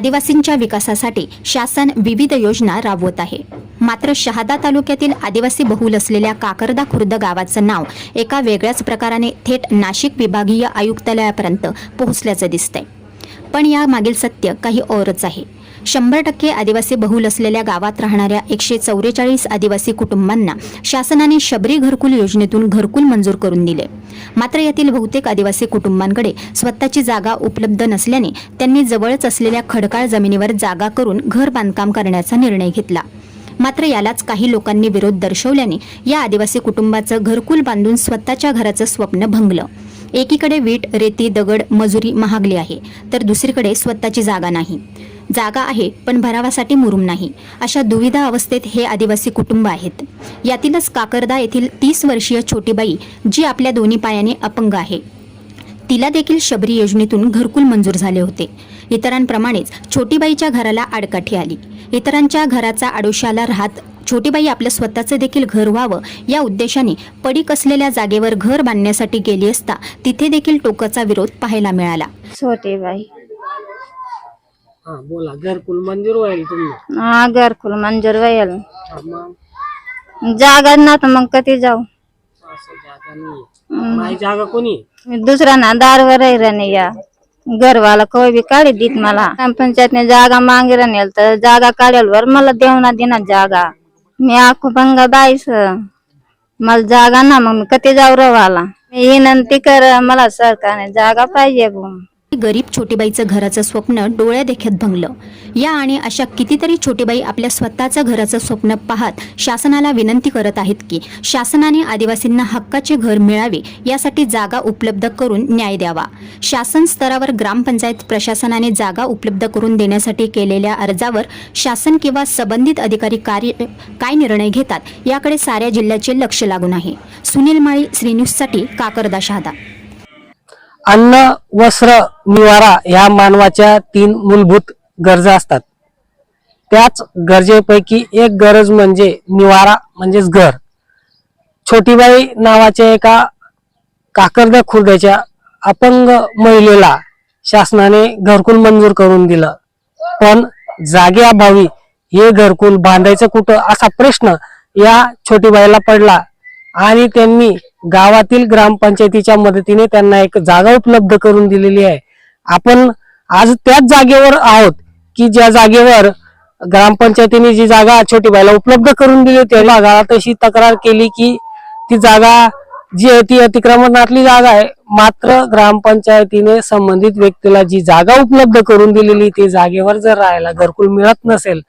आदिवासींच्या विकासासाठी शासन विविध योजना राबवत आहे. मात्र शहादा तालुक्यातील आदिवासी बहुल असलेल्या काकरदा खुर्द गावाचं नाव एका वेगळ्याच प्रकाराने थेट नाशिक विभागीय आयुक्तालयापर्यंत पोहोचल्याचं दिसतंय. पण या मागील सत्य काही औरच आहे. शंभर टक्के आदिवासी बहुल असलेल्या गावात राहणाऱ्या एकशे चौवेचाळीस आदिवासी कुटुंबांना शासनाने शबरी घरकुल योजनेतून घरकुल मंजूर करून दिले. मात्र यातील बहुतेक आदिवासी कुटुंबांकडे स्वतःची जागा उपलब्ध नसल्याने त्यांनी जवळच असलेल्या खडकाळ जमिनीवर जागा करून घर बांधकाम करण्याचा निर्णय घेतला. मात्र यालाच काही लोकांनी विरोध दर्शवल्याने या आदिवासी कुटुंबाचं घरकुल बांधून स्वतःच्या घराचं स्वप्न भंगलं. एकीकडे वीट रेती दगड मजुरी महागली आहे तर दुसरीकडे स्वतःची जागा नाही. जागा आहे पण भरावासाठी मुरुम नाही. अशा दुविधा अवस्थेत हे आदिवासी कुटुंब आहेत. यातीलच काकरदा येथील तीस वर्षीय छोटीबाई जी आपल्या दोन्ही पायाने अपंग आहे. तिला देखील शबरी योजनेतून घरकुल मंजूर झाले होते. इतरांप्रमाणेच छोटीबाईच्या घराला आडकाठी आली. इतरांच्या घराचा आडोशाला राहत छोटीबाई आपलं स्वतःचं देखील घर व्हावं या उद्देशाने पडीक असलेल्या जागेवर घर बांधण्यासाठी गेली असता तिथे देखील टोकाचा विरोध पाहायला मिळाला. छोटीबाई. हा बोला घरकुल मंजूर होईल तुम्ही. हा घरकुल मंजूर व्हायल हा, मग? जागा ना तर मग कधी जाऊ? असं जागा नाही माझी जागा कोणी? दुसरा ना दारवर राहिलं या घरवाला कोई बी काढी देत मला. ग्रामपंचायतने जागा मागे राहणार तर जागा काढल्यावर मला देवना देणार जागा. मी आखू पंगा बाईस. मला जागा ना मग मी कधी जाऊ रवाला? मी विनंती कर मला सरकारने जागा पाहिजे बुवा. गरीब छोटीबाईचं घराचं स्वप्न डोळ्या देखत भंगलं. या आणि अशा कितीतरी छोटीबाई आपल्या स्वतःचं घराचं स्वप्न पाहत शासनाला विनंती करत आहेत की शासनाने आदिवासींना हक्काचे घर मिळावे यासाठी जागा उपलब्ध करून न्याय द्यावा. शासन स्तरावर ग्रामपंचायत प्रशासनाने जागा उपलब्ध करून देण्यासाठी केलेल्या अर्जावर शासन किंवा संबंधित अधिकारी कार्य काय निर्णय घेतात याकडे साऱ्या जिल्ह्याचे लक्ष लागून आहे. सुनील माळी श्रीन्यूजसाठी काकरदा शहादा. अन्न वस्त्र निवारा ह्या मानवाच्या तीन मूलभूत गरजा असतात. त्याच गरजेपैकी एक गरज म्हणजे निवारा म्हणजेच घर. छोटीबाई नावाच्या एका काकरद्या खुर्द्याच्या अपंग महिलेला शासनाने घरकुल मंजूर करून दिलं. पण जागेअभावी हे घरकुल बांधायचं कुठं असा प्रश्न या छोटीबाईला पडला आणि त्यांनी गावातील ग्रामपंचायतीच्या मदतीने त्यांना एक जागा उपलब्ध करून दिलेली आहे. आपण आज त्याच जागेवर आहोत की ज्या जागेवर ग्रामपंचायतीने जी जागा छोटी बायला उपलब्ध करून दिली त्या भागाला तशी तक्रार केली की ती जागा जी आहे ती अतिक्रमणातली जागा आहे. मात्र ग्रामपंचायतीने संबंधित व्यक्तीला जी जागा उपलब्ध करून दिलेली ती जागेवर जर राहायला घरकुल मिळत नसेल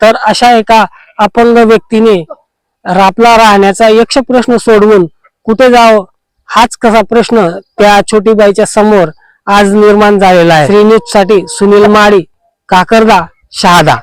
तर अशा एका अपंग व्यक्तीने रापला राहण्याचा यक्ष प्रश्न सोडवून कुठे जावं? हाच कसा प्रश्न त्या छोटीबाईच्या समोर आज निर्माण झालेला आहे. श्रीन्यूजसाठी सुनील माळी काकरदा शहादा.